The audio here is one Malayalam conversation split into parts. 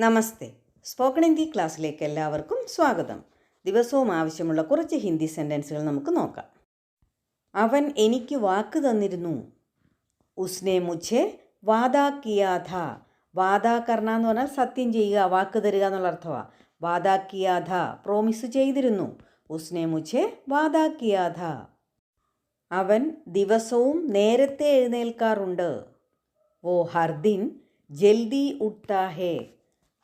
നമസ്തേ. സ്പോക്കൺ ഹിന്ദി ക്ലാസ്സിലേക്ക് എല്ലാവർക്കും സ്വാഗതം. ദിവസവും ആവശ്യമുള്ള കുറച്ച് ഹിന്ദി സെന്റൻസുകൾ നമുക്ക് നോക്കാം. അവൻ എനിക്ക് വാക്ക് തന്നിരുന്നു. ഉസ്നെ മുഛേ വാദാ കർണ എന്ന് പറഞ്ഞാൽ സത്യം ചെയ്യുക വാക്ക് തരിക എന്നുള്ള അർത്ഥമാണ് വാദാ കിയാ ഥ പ്രോമിസ് ചെയ്തിരുന്നു. ഉസ്നെ മുഛേ വാദാ കിയാ ഥ അവൻ ദിവസവും നേരത്തെ എഴുന്നേൽക്കാറുണ്ട്. ഓ ഹർദിൻ ജൽദി ഉട്ടാ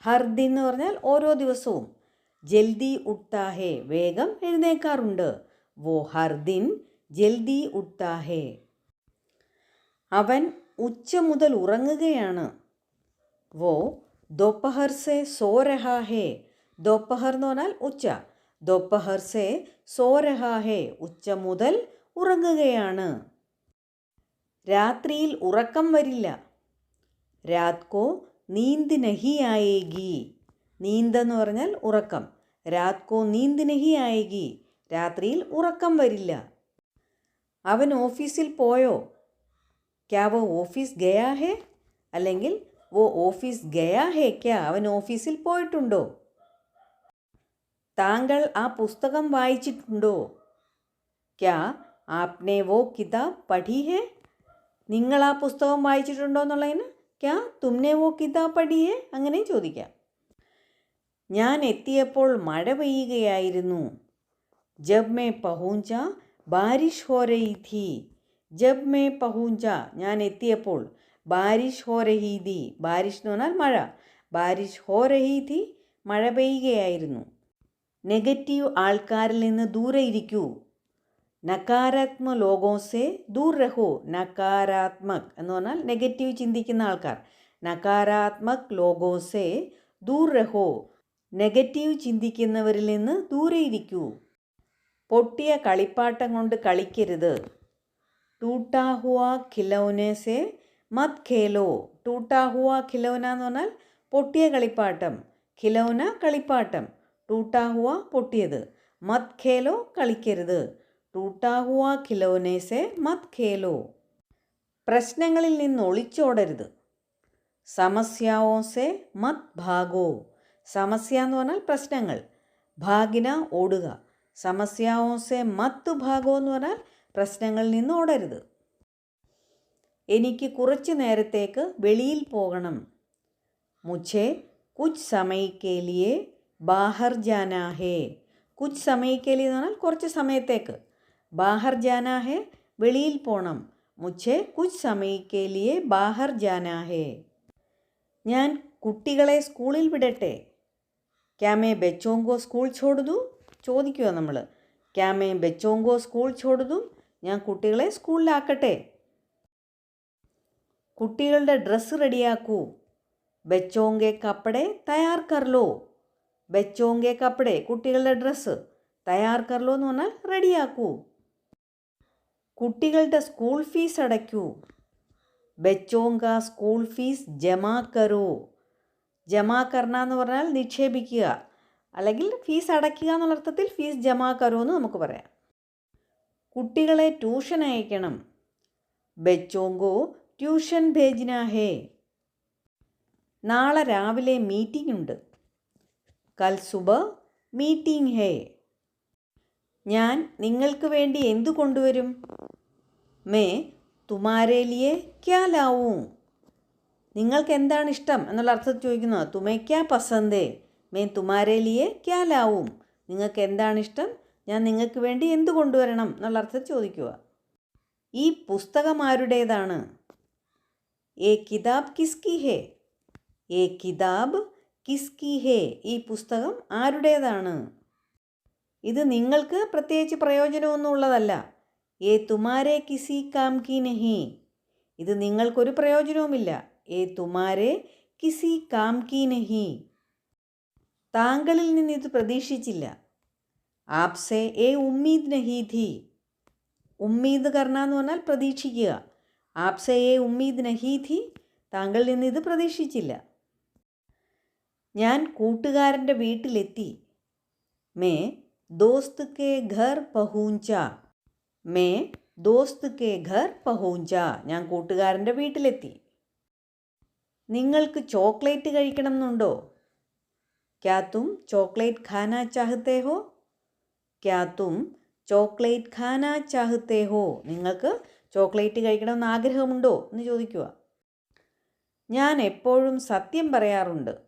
ഹേ ഹർ ദിൻ എന്ന് പറഞ്ഞാൽ ഓരോ ദിവസവും. ജൽദി ഉട്ടാഹേ വേഗം എഴുന്നേക്കാറുണ്ട്. വോ ഹർദിൻ ജൽദി ഉട്ടാഹേ അവൻ ഉച്ച മുതൽ ഉറങ്ങുകയാണ്. വോ ദോപ്പഹർ സെ സോ രഹാ ഹേ. ദോപ്പഹർ എന്ന് പറഞ്ഞാൽ ഉച്ച. ദോപ്പഹർ സെ സോ രഹാ ഹേ ഉച്ച മുതൽ ഉറങ്ങുകയാണ്. രാത്രിയിൽ ഉറക്കം വരില്ല. രാത് കോ നീന്ത് നഹി ആയേഗി നീന്തെന്ന് പറഞ്ഞാൽ ഉറക്കം. രാത്കോ നീന്ത് നഹി ആയേഗി രാത്രിയിൽ ഉറക്കം വരില്ല. അവൻ ഓഫീസിൽ പോയോ? ക്യാ വോ ഓഫീസ് ഗയാ ഹേ? അല്ലെങ്കിൽ വോ ഓഫീസ് ഗയാ ഹേ ക്യാ അവൻ ഓഫീസിൽ പോയിട്ടുണ്ടോ? താങ്കൾ ആ പുസ്തകം വായിച്ചിട്ടുണ്ടോ? ക്യാ ആപ്നെ വോ കിതാബ് പഠി ഹേ? നിങ്ങൾ ആ പുസ്തകം വായിച്ചിട്ടുണ്ടോ എന്നുള്ളതിന്? ക്യാ തുമ്നെ വോ കിതാ പഠി ഹേ അങ്ങനെ ചോദിക്കാം. ഞാൻ എത്തിയപ്പോൾ മഴ പെയ്യുകയായിരുന്നു. ജബ് മേ പഹൂഞ്ച ബാരിഷ് ഹോ രഹി ഥി ജബ് മേ പഹൂഞ്ച ഞാൻ എത്തിയപ്പോൾ ബാരിഷ് ഹോ രഹി ഥി ബാരിഷ് എന്ന് പറഞ്ഞാൽ മഴ. ബാരിഷ് ഹോ രഹി ഥി മഴ പെയ്യുകയായിരുന്നു. നെഗറ്റീവ് ആൾക്കാരിൽ നിന്ന് ദൂരെ ഇരിക്കൂ. നക്കാരാത്മ ലോകോസെ ദൂർ രഹോ നക്കാരാത്മക് എന്ന് പറഞ്ഞാൽ നെഗറ്റീവ് ചിന്തിക്കുന്ന ആൾക്കാർ. നക്കാരാത്മക് ലോകോസെ ദൂർ രഹോ നെഗറ്റീവ് ചിന്തിക്കുന്നവരിൽ നിന്ന് ദൂരെ ഇരിക്കൂ. പൊട്ടിയ കളിപ്പാട്ടം കൊണ്ട് കളിക്കരുത്. ടൂട്ടാഹുവ ഖിലൗനേസെ മത് ഖേലോ ടൂട്ടാഹുവ ഖിലൗന എന്ന് പറഞ്ഞാൽ പൊട്ടിയ കളിപ്പാട്ടം. ഖിലൗന കളിപ്പാട്ടം. ടൂട്ടാഹുവ പൊട്ടിയത്. മത് ഖേലോ കളിക്കരുത്. ടൂട്ടാ ഹുവാ ഖിലോനേസെ മത് ഖേലോ. പ്രശ്നങ്ങളിൽ നിന്ന് ഒളിച്ചോടരുത്. സമസ്യാവോസെ മത് ഭാഗോ. സമസ്യ എന്ന് പറഞ്ഞാൽ പ്രശ്നങ്ങൾ. ഭാഗിന ഓടുക. സമസ്യാവോസെ മത്ത് ഭാഗോ എന്ന് പറഞ്ഞാൽ പ്രശ്നങ്ങളിൽ നിന്ന് ഓടരുത്. എനിക്ക് കുറച്ച് നേരത്തേക്ക് വെളിയിൽ പോകണം. മുച്ചേ കുച്ച് സമയക്കേലിയെ ബാഹർ ജാനാഹേ. കുച്ച് സമയക്കേലി എന്ന് പറഞ്ഞാൽ കുറച്ച് സമയത്തേക്ക്. ബാഹർ ജാനാ ഹേ വെളിയിൽ പോണം. മുച്ചേ കുച്ച് സമയക്കേലിയെ ബാഹർ ജാനാ ഹേ ഞാൻ കുട്ടികളെ സ്കൂളിൽ വിടട്ടെ. ക്യാമേ ബെച്ചോങ്കോ സ്കൂൾ ചോടുതു ചോദിക്കുക നമ്മൾ ക്യാമേ ബെച്ചോങ്കോ സ്കൂൾ ചോടുതു ഞാൻ കുട്ടികളെ സ്കൂളിലാക്കട്ടെ. കുട്ടികളുടെ ഡ്രസ്സ് റെഡിയാക്കൂ. ബെച്ചോങ്കെ കപ്പടെ തയ്യാർ ബെച്ചോങ്കെ കപ്പടെ കുട്ടികളുടെ ഡ്രസ്സ് തയ്യാർ എന്ന് പറഞ്ഞാൽ റെഡിയാക്കൂ. കുട്ടികളുടെ സ്കൂൾ ഫീസ് അടയ്ക്കൂ. ബെച്ചോങ്ക സ്കൂൾ ഫീസ് ജമാ കരോ. ജമാ എന്ന് പറഞ്ഞാൽ നിക്ഷേപിക്കുക. അല്ലെങ്കിൽ ഫീസ് അടയ്ക്കുക എന്നുള്ള അർത്ഥത്തിൽ ഫീസ് ജമാ കരോ എന്ന് നമുക്ക് പറയാം. കുട്ടികളെ ട്യൂഷൻ അയക്കണം. ബെച്ചോങ്കോ ട്യൂഷൻ ഭേജിന ഹേ. നാളെ രാവിലെ മീറ്റിംഗ് ഉണ്ട്. കൽ സുബ മീറ്റിംഗ് ഹേ. ഞാൻ നിങ്ങൾക്ക് വേണ്ടി എന്തു കൊണ്ടുവരും? മേ തുമാരെ ലിയെ ക്യാ ലാവൂ? നിങ്ങൾക്ക് എന്താണ് ഇഷ്ടം എന്നുള്ള അർത്ഥത്തിൽ ചോദിക്കുന്നത്. തുമേ ക്യാ പസന്തേ? മേ തുമാരെ ലിയെ ക്യാ ലാവും? നിങ്ങൾക്ക് എന്താണ് ഇഷ്ടം ഞാൻ നിങ്ങൾക്ക് വേണ്ടി എന്ത് കൊണ്ടുവരണം എന്നുള്ള അർത്ഥത്തിൽ ചോദിക്കുക. ഈ പുസ്തകം ആരുടേതാണ്? ഏ കിതാബ് കിസ്കി ഹേ? ഏ കിതാബ് കിസ്കി ഹേ ഈ പുസ്തകം ആരുടേതാണ്? ഇത് നിങ്ങൾക്ക് പ്രത്യേകിച്ച് പ്രയോജനമൊന്നും ഉള്ളതല്ല ഏ തുമാരെ കിസി കാം കി നഹി? ഇത് നിങ്ങൾക്കൊരു പ്രയോജനവുമില്ല. ഏ തുമാരെ കിസി കാം കി നഹി? താങ്കളിൽ നിന്ന് ഇത് പ്രതീക്ഷിച്ചില്ല. ആപ്സെ ഏ ഉമ്മീദ് നഹി ധി? ഉമ്മീദ് കർണ എന്ന് പറഞ്ഞാൽ പ്രതീക്ഷിക്കുക. ആപ്സെ ഏ ഉമ്മീദ് നഹി ധി? താങ്കളിൽ നിന്ന് ഇത് പ്രതീക്ഷിച്ചില്ല. ഞാൻ കൂട്ടുകാരന്റെ വീട്ടിലെത്തി. മേ ദോസ്ത് കെ ഘർ പഹൂഞ്ച മേ ദോസ്ത് കെ ഘർ പഹൂഞ്ച. ഞാൻ കൂട്ടുകാരന്റെ വീട്ടിലെത്തി. നിങ്ങൾക്ക് ചോക്ലേറ്റ് കഴിക്കണം എന്നുണ്ടോ ക്യാ തും ചോക്ലേറ്റ് ഖാന ചാഹത്തെ ഹോ? ക്യാ തും ചോക്ലേറ്റ് ഖാന ചാഹത്തെ ഹോ? നിങ്ങൾക്ക് ചോക്ലേറ്റ് കഴിക്കണമെന്ന് ആഗ്രഹമുണ്ടോ എന്ന് ചോദിക്കുക. ഞാൻ എപ്പോഴും സത്യം പറയാറുണ്ട്.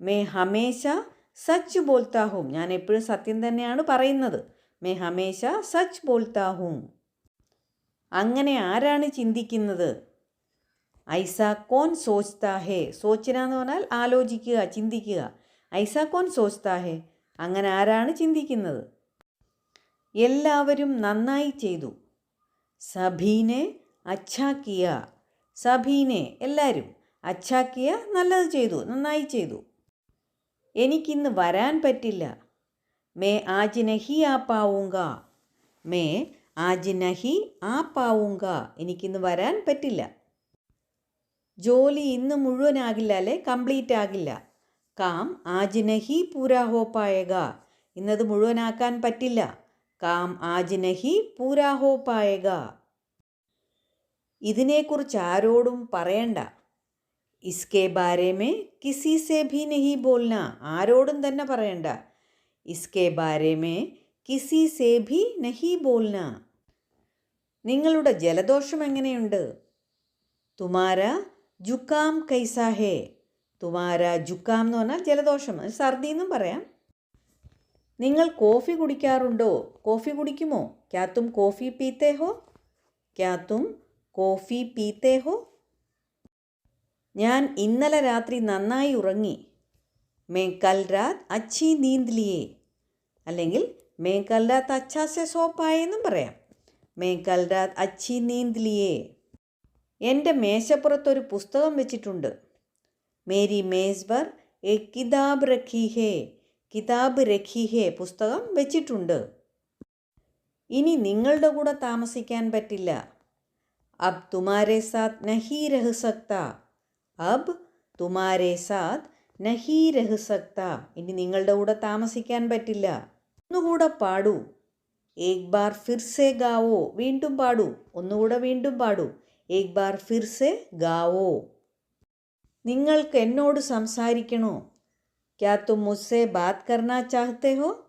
മേ ഹമേശ സച്ച് ബോൽത്താഹും ഞാൻ എപ്പോഴും സത്യം തന്നെയാണ് പറയുന്നത്. മേ ഹമേശ സച്ച് ബോൾത്താ ഹൂം. അങ്ങനെ ആരാണ് ചിന്തിക്കുന്നത്? ഐസ കോൻ സോച്ച്താ ഹേ. സോച്ചന എന്ന് പറഞ്ഞാൽ ആലോചിക്കുക ചിന്തിക്കുക. ഐസ കോൻ സോച്ച്താ ഹേ. അങ്ങനെ ആരാണ് ചിന്തിക്കുന്നത്? എല്ലാവരും നന്നായി ചെയ്തു. സഭീനെ അച്ഛാക്കിയ സഭീനെ എല്ലാവരും അച്ഛാക്കിയ നല്ലത് ചെയ്തു നന്നായി ചെയ്തു. എനിക്കിന്ന് വരാൻ പറ്റില്ല. മേ ആജ് നഹി ആ പാവുങ്ക മേ ആജ് നഹി ആ പാവുങ്ക എനിക്കിന്ന് വരാൻ പറ്റില്ല. ജോലി ഇന്ന് മുഴുവനാകില്ല അല്ലെ കംപ്ലീറ്റ് ആകില്ല കാം ആജ് നഹി പൂരാ ഹോ പായക ഇന്നത് മുഴുവനാക്കാൻ പറ്റില്ല. കാം ആജ് നഹി പൂരാ ഹോ പായക ഇതിനെക്കുറിച്ച് ആരോടും പറയണ്ട. ഇസ്കെ ബാരേമേ കിസി സെ ഭി നഹി ബോൽന. ആരോടും തന്നെ പറയണ്ട. ഇസ്കെ ബാരെ മേ കിസി സേ ഭി നഹി ബോൽന നിങ്ങളുടെ ജലദോഷം എങ്ങനെയുണ്ട്? തുമാര ജുക്കാം കൈസാഹേ? തുമാര ജുക്കാം എന്ന് പറഞ്ഞാൽ ജലദോഷം ഛർദി എന്നും പറയാം. നിങ്ങൾ കോഫി കുടിക്കാറുണ്ടോ? കോഫി കുടിക്കുമോ? ക്യാത്തും കോഫി പീത്തേ ഹോ? ക്യാത്തും കോഫി പീത്തേ ഹോ? ഞാൻ ഇന്നലെ രാത്രി നന്നായി ഉറങ്ങി. മേ കൽ രാത് അച്ചി നീന്ത് ലിയേ. അല്ലെങ്കിൽ മേ കൽ രാത് അച്ഛാ സെ സോപ്പായെന്നും പറയാം. മേ അച്ഛി രാത് അച്ചി നീന്ത് ലിയേ എന്റെ മേശപ്പുറത്തൊരു പുസ്തകം വെച്ചിട്ടുണ്ട്. മേരി മേസ് ബർ എ കിതാബ് രഖി ഹേ കിതാബ് രഖി ഹേ പുസ്തകം വെച്ചിട്ടുണ്ട്. ഇനി നിങ്ങളുടെ കൂടെ താമസിക്കാൻ പറ്റില്ല. അബ് തുമാരെ സാത്ത് നഹി രഹ് അബ് തുമാരെ സാത്ത് നഹി രഹ് ഇനി നിങ്ങളുടെ കൂടെ താമസിക്കാൻ പറ്റില്ല. ഒന്നുകൂടെ പാടൂ. ഏക് ബാർ ഫിർസെ ഗാവോ. വീണ്ടും പാടൂ. ഒന്നുകൂടെ വീണ്ടും പാടൂ. ഏക് ബാർ ഫിർസെ ഗാവോ. നിങ്ങൾക്ക് എന്നോട് സംസാരിക്കണോ? ക്യാ തും മുസ്സെ ബാത് കർണ ചാഹത്തെ ഹോ?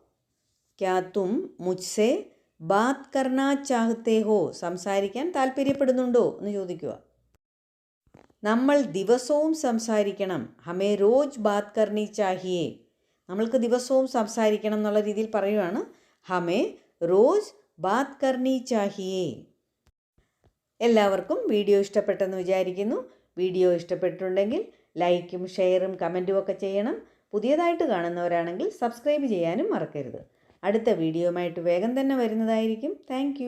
ക്യാ തും മുസ്സെ ബാത് കർണ ചാഹത്തെ ഹോ? സംസാരിക്കാൻ താല്പര്യപ്പെടുന്നുണ്ടോ എന്ന് ചോദിക്കുക. നമ്മൾ ദിവസവും സംസാരിക്കണം. ഹമേ റോജ് ബാത് കർണി ചാഹിയേ. നമ്മൾക്ക് ദിവസവും സംസാരിക്കണം എന്നുള്ള രീതിയിൽ പറയുവാണ്. ഹമേ റോസ് ബാത് കർണി ചാഹിയേ. എല്ലാവർക്കും വീഡിയോ ഇഷ്ടപ്പെട്ടെന്ന് വിചാരിക്കുന്നു. വീഡിയോ ഇഷ്ടപ്പെട്ടിട്ടുണ്ടെങ്കിൽ ലൈക്കും ഷെയറും കമന്റും ഒക്കെ ചെയ്യണം. പുതിയതായിട്ട് കാണുന്നവരാണെങ്കിൽ സബ്സ്ക്രൈബ് ചെയ്യാനും മറക്കരുത്. അടുത്ത വീഡിയോയുമായിട്ട് വേഗം തന്നെ വരുന്നതായിരിക്കും. താങ്ക്